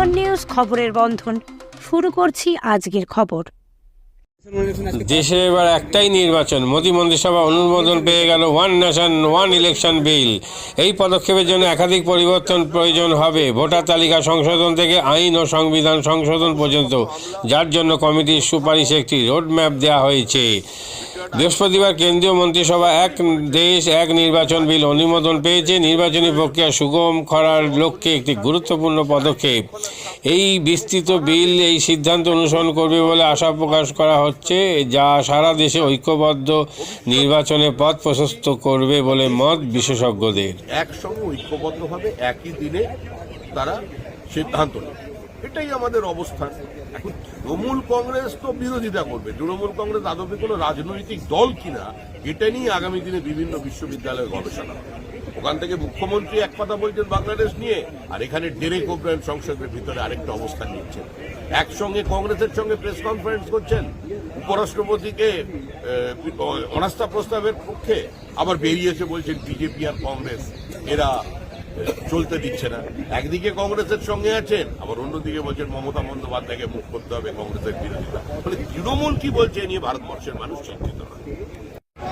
Seven news খবরের বন্ধন। শুরু করছি আজকের খবর। দেশে এবার একটাই নির্বাচন, মোদী মন্ত্রিসভা অনুমোদন পেয়ে গেল one nation, one election bill. এই পদক্ষেপের জন্য একাধিক পরিবর্তন প্রয়োজন হবে। ভোটার তালিকা সংশোধন থেকে আইন ও সংবিধান সংশোধন পর্যন্ত, যার জন্য কমিটির সুপারিশে একটি রোডম্যাপ দেওয়া হয়েছে। বৃহস্পতিবার কেন্দ্রীয় মন্ত্রিসভা, এক দেশ, এক নির্বাচন বিল অনুমোদন পেয়েছে। নির্বাচনী প্রক্রিয়া সুগম করার লক্ষ্যে একটি গুরুত্বপূর্ণ পদক্ষেপ। এই বিস্তৃত বিল এই সিদ্ধান্ত অনুসরণ করবে বলে আশা প্রকাশ করা হচ্ছে, যা সারা দেশে ঐক্যবদ্ধ নির্বাচনে পথ প্রশস্ত করবে বলে মত বিশেষজ্ঞদের। একসঙ্গে ঐক্যবদ্ধভাবে একই দিনে তারা সিদ্ধান্ত নেবে। এটাই আমাদের অবস্থান। এখন তৃণমূল কংগ্রেস তো বিরোধিতা করবে। তৃণমূল কংগ্রেস আদপে কোনো রাজনৈতিক দল কিনা, এটা নিয়ে আগামী দিনে বিভিন্ন বিশ্ববিদ্যালয়ে গবেষণা হবে। ওখান থেকে মুখ্যমন্ত্রী এক কথা বলছেন বাংলাদেশ নিয়ে, আর এখানে ডেরেক ওব্রায়ন সংসদের ভিতরে আরেকটা অবস্থান নিচ্ছেন। একসঙ্গে কংগ্রেসের সঙ্গে প্রেস কনফারেন্স করছেন। উপরাষ্ট্রপতিকে অনাস্থা প্রস্তাবের পক্ষে আবার বেরিয়েছে বলছেন, বিজেপি আর কংগ্রেস, এরা চলতে দিচ্ছে না। একদিকে কংগ্রেসের সঙ্গে আছেন আবার অন্যদিকে বলছেন মমতা বন্দ্যোপাধ্যায়কে মুখ করতে হবে কংগ্রেসের বিরোধিতা। ফলে তৃণমূল কি বলছে নিয়ে ভারতবর্ষের মানুষ চিন্তিত নয়।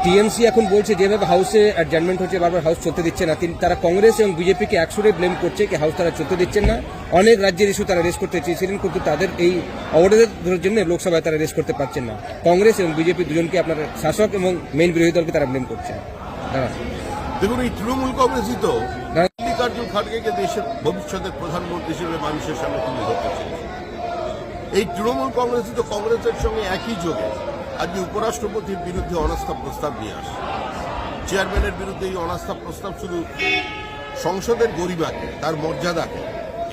টিএমসি এখন বলছে যেভাবে হাউসে অ্যাডজার্নমেন্ট হচ্ছে বারবার হাউস চলতে দিচ্ছে না। তিনি তারা কংগ্রেস এবং বিজেপিকে একসুরে ব্লেম করছে কি হাউস তারা চলতে দিচ্ছেন না। অনেক রাজ্যের ইস্যু তারা রেস করতে চেয়েছিলেন কিন্তু তাদের এই অবরোধের জন্য লোকসভায় তারা রেস করতে পারছেন না। কংগ্রেস এবং বিজেপি দুজনকে আপনার শাসক এবং মেইন বিরোধী দলকে তারা ব্লেম করছেন হ্যাঁ দেখুন এই তৃণমূল কংগ্রেসই তো। মল্লিকার্জুন খাড়গেকে দেশের ভবিষ্যতের প্রধানমন্ত্রী হিসেবে মানুষের সামনে তুলে ধরতে চেয়েছে। এই তৃণমূল কংগ্রেসই তো কংগ্রেসের সঙ্গে একই যোগে আজকে উপরাষ্ট্রপতির বিরুদ্ধে অনাস্থা প্রস্তাব নিয়ে আসে। চেয়ারম্যানের বিরুদ্ধে এই অনাস্থা প্রস্তাব শুধু সংসদের গরিবাকে, তার মর্যাদাকে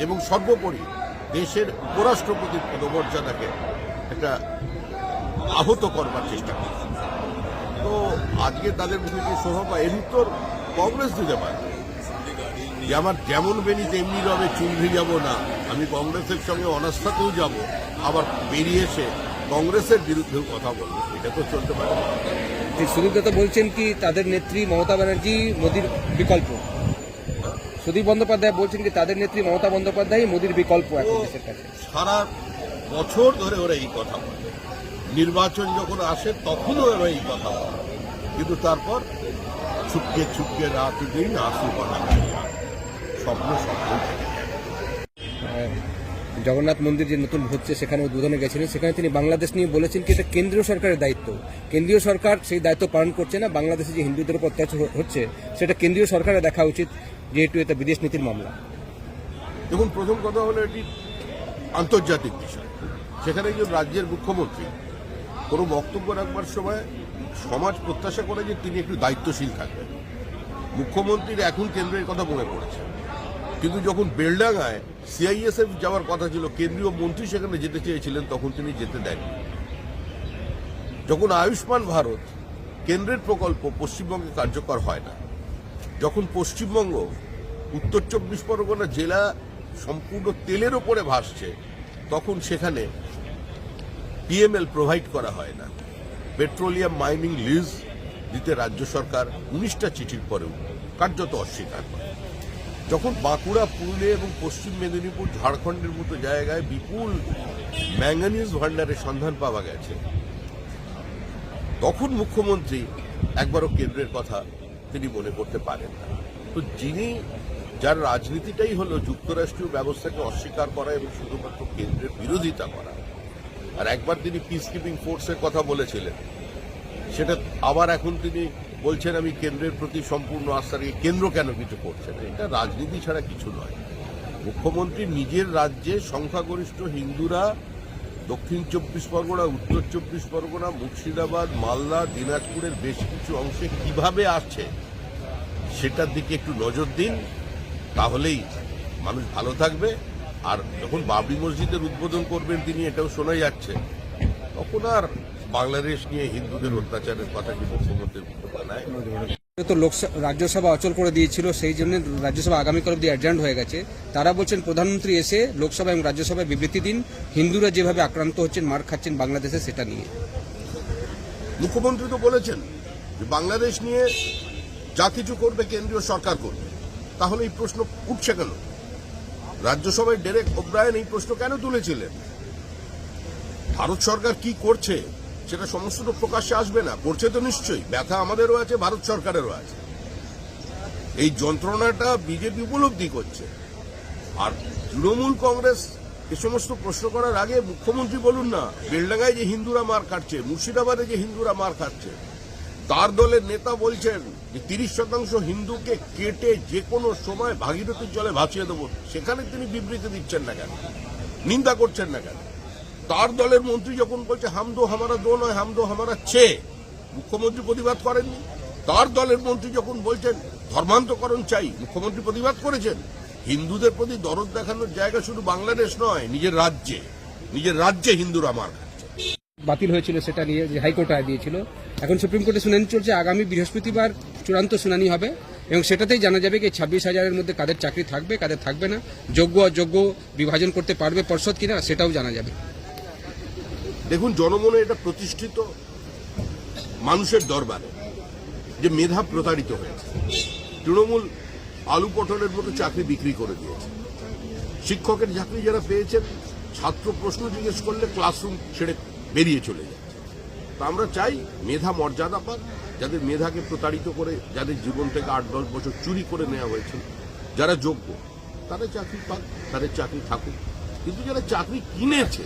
এবং সর্বোপরি দেশের উপরাষ্ট্রপতির পদমর্যাদাকে একটা আহত করবার চেষ্টা করছে। তো আজকে তাদের মুখে যে শোভা এর উত্তর কংগ্রেস দিতে পারে যে আমার যেমন বেনি তেমনি রবে চুনরি যাব না। আমি কংগ্রেসের সঙ্গে অনাস্থাতেও যাব। আবার বেরিয়ে এসে কংগ্রেসের বিরুদ্ধেও কথা বলব। এটা তো চলতে পারে। সুদীপ দত্ত বলছেন কি তাদের নেত্রী মমতা ব্যানার্জি মোদির বিকল্প। সুদীপ বন্দ্যোপাধ্যায় বলছেন কি তাদের নেত্রী মমতা বন্দ্যোপাধ্যায় মোদির বিকল্প এখন দেশের কাছে। সারা বছর ধরে ওরা এই কথা বলে। নির্বাচন যখন আসে তখনও ওরা এই কথা বলে। কিন্তু তারপর ছুটকে ছুটকে রাত দিন আসু বলা জগন্নাথ মন্দির যে নতুন হচ্ছে সেখানে উদ্বোধনে গেছিলেন। সেখানে তিনি বাংলাদেশ নিয়ে বলেছেন কি, এটা কেন্দ্রীয় সরকারের দায়িত্ব। কেন্দ্রীয় সরকার সেই দায়িত্ব পালন করছে না, বাংলাদেশে যে হিন্দুদের উপর অত্যাচার হচ্ছে, সেটা কেন্দ্রীয় সরকারের দেখা উচিত, যেহেতু এটা বিদেশ নীতির মামলা। দেখুন প্রথম কথা হলো এটি আন্তর্জাতিক বিষয়। সেখানে একজন রাজ্যের মুখ্যমন্ত্রী, কোনো বক্তব্য রাখবার সময় সমাজ প্রত্যাশা করে যে তিনি একটু দায়িত্বশীল থাকবেন। মুখ্যমন্ত্রীর এখন কেন্দ্রের কথা মনে পড়েছে। কিন্তু যখন বেলডাঙ্গায় সিআইএসএফ যাওয়ার কথা ছিল, কেন্দ্রীয় মন্ত্রী সেখানে যেতে চেয়েছিলেন, তখন তিনি যেতে দেননি। যখন আয়ুষ্মান ভারত কেন্দ্রের প্রকল্প পশ্চিমবঙ্গে কার্যকর হয় না, যখন পশ্চিমবঙ্গ উত্তর চব্বিশ পরগনা জেলা সম্পূর্ণ তেলের ওপরে ভাসছে, তখন সেখানে পিএমএল প্রোভাইড করা হয় না। পেট্রোলিয়াম মাইনিং লিজ দিতে রাজ্য সরকার উনিশটা চিঠির পরেও কার্যত অস্বীকার করে। যখন বাঁকুড়া, পুরুলিয়া এবং পশ্চিম মেদিনীপুর, ঝাড়খণ্ডের মতো জায়গায় বিপুল ম্যাঙ্গানিজ ভান্ডারের সন্ধান পাওয়া গেছে, তখন মুখ্যমন্ত্রী একবারও কেন্দ্রের কথা তিনি মনে করতে পারেন না। তো যিনি, যার রাজনীতিটাই হলো যুক্তরাষ্ট্রীয় ব্যবস্থাকে অস্বীকার করা এবং শুধুমাত্র কেন্দ্রের বিরোধিতা করা, আর একবার তিনি পিস কিপিং ফোর্সের কথা বলেছিলেন, সেটা আবার এখন তিনি বলছেন, আমি কেন্দ্রের প্রতি সম্পূর্ণ আস্থা রেখে কেন্দ্র কেন কিছু করছে না? এটা রাজনীতি ছাড়া কিছু নয়। মুখ্যমন্ত্রী নিজের রাজ্যে সংখ্যাগরিষ্ঠ হিন্দুরা, দক্ষিণ চব্বিশ পরগনা, উত্তর চব্বিশ পরগনা, মুর্শিদাবাদ, মালদা, দিনাজপুরের বেশ কিছু অংশে কীভাবে আসছে সেটার দিকে একটু নজর দিন, তাহলেই মানুষ ভালো থাকবে। আর যখন বাবরি মসজিদের উদ্বোধন করবেন তিনি, এটাও শোনা যাচ্ছে, তখন আর বাংলাদেশ নিয়ে হিন্দুদের অত্যাচারের কথা কি মুখ্যমন্ত্রী তো লোকসভা রাজ্যসভা অচল করে দিয়েছিল সেই জন্য রাজ্যসভা আগামীকাল অব্দি অ্যাডজান্ট হয়ে গেছে। তারা বলছেন প্রধানমন্ত্রী এসে লোকসভা এবং রাজ্যসভায় বিবৃতি দিন হিন্দুরা যেভাবে আক্রান্ত হচ্ছেন মার খাচ্ছেন বাংলাদেশে সেটা নিয়ে। মুখ্যমন্ত্রী তো বলেছেন যে বাংলাদেশ নিয়ে যা কিছু করবে কেন্দ্রীয় সরকার করবে। তাহলে এই প্রশ্ন উঠছে কেন? রাজ্যসভায় ডেরেক ওব্রায়ন এই প্রশ্ন কেন তুলেছিলেন? ভারত সরকার কি করছে? সেটা সমস্ত তো প্রকাশ্যে আসবে না। করছে তো নিশ্চয়ই। ব্যথা আমাদেরও আছে, ভারত সরকারেরও আছে। এই যন্ত্রণাটা বিজেপি উপলব্ধি করছে। আর তৃণমূল কংগ্রেস এ সমস্ত প্রশ্ন করার আগে মুখ্যমন্ত্রী বলুন না, বেলডাঙ্গায় যে হিন্দুরা মার খাচ্ছে, মুর্শিদাবাদে যে হিন্দুরা মার খাচ্ছে, তার দলের নেতা বলছেন যে তিরিশ শতাংশ হিন্দুকে কেটে যে কোনো সময় ভাগীরথীর জলে ভাসিয়ে দেবো। সেখানে তিনি বিবৃতি দিচ্ছেন না কেন? নিন্দা করছেন না কেন? তার দলের মন্ত্রী যখন বলছে, হামদো হামারা দো নয়, হামদো হামারা ছে। মুখ্যমন্ত্রী প্রতিবাদ করেননি। তার দলের মন্ত্রী যখন বলছেন, ধর্মান্তকরণ চাই, মুখ্যমন্ত্রী প্রতিবাদ করেছেন। হিন্দুদের প্রতি দরদ দেখানোর জায়গা শুধু বাংলাদেশ নয়, নিজের রাজ্যে নিজের রাজ্যে হিন্দুরা মার বাতিল হয়েছিল সেটা নিয়ে যে হাইকোর্ট রায় দিয়েছিল। এখন সুপ্রিম কোর্টে শুনানি চলছে, আগামী বৃহস্পতিবার চূড়ান্ত শুনানি হবে এবং সেটাতেই জানা যাবে কি ছাব্বিশ হাজারের মধ্যে কাদের চাকরি থাকবে, কাদের থাকবে না, যোগ্য, অযোগ্য বিভাজন করতে পারবে পর্ষদ কিনা সেটাও জানা যাবে। দেখুন, জনমনে এটা প্রতিষ্ঠিত মানুষের দরবারে যে মেধা প্রতারিত হয়েছে। তৃণমূল আলু পটলের মতো চাকরি বিক্রি করে দিয়েছে। শিক্ষকের চাকরি যারা পেয়েছেন, ছাত্র প্রশ্ন জিজ্ঞেস করলে ক্লাসরুম ছেড়ে বেরিয়ে চলে যায়। তা আমরা চাই মেধা মর্যাদা পাক, যাদের মেধাকে প্রতারিত করে, যাদের জীবন থেকে আট, দশ বছর চুরি করে নেওয়া হয়েছিল, যারা যোগ্য, তাদের চাকরি পাক, তাদের চাকরি থাকুক। কিন্তু যারা চাকরি কিনেছে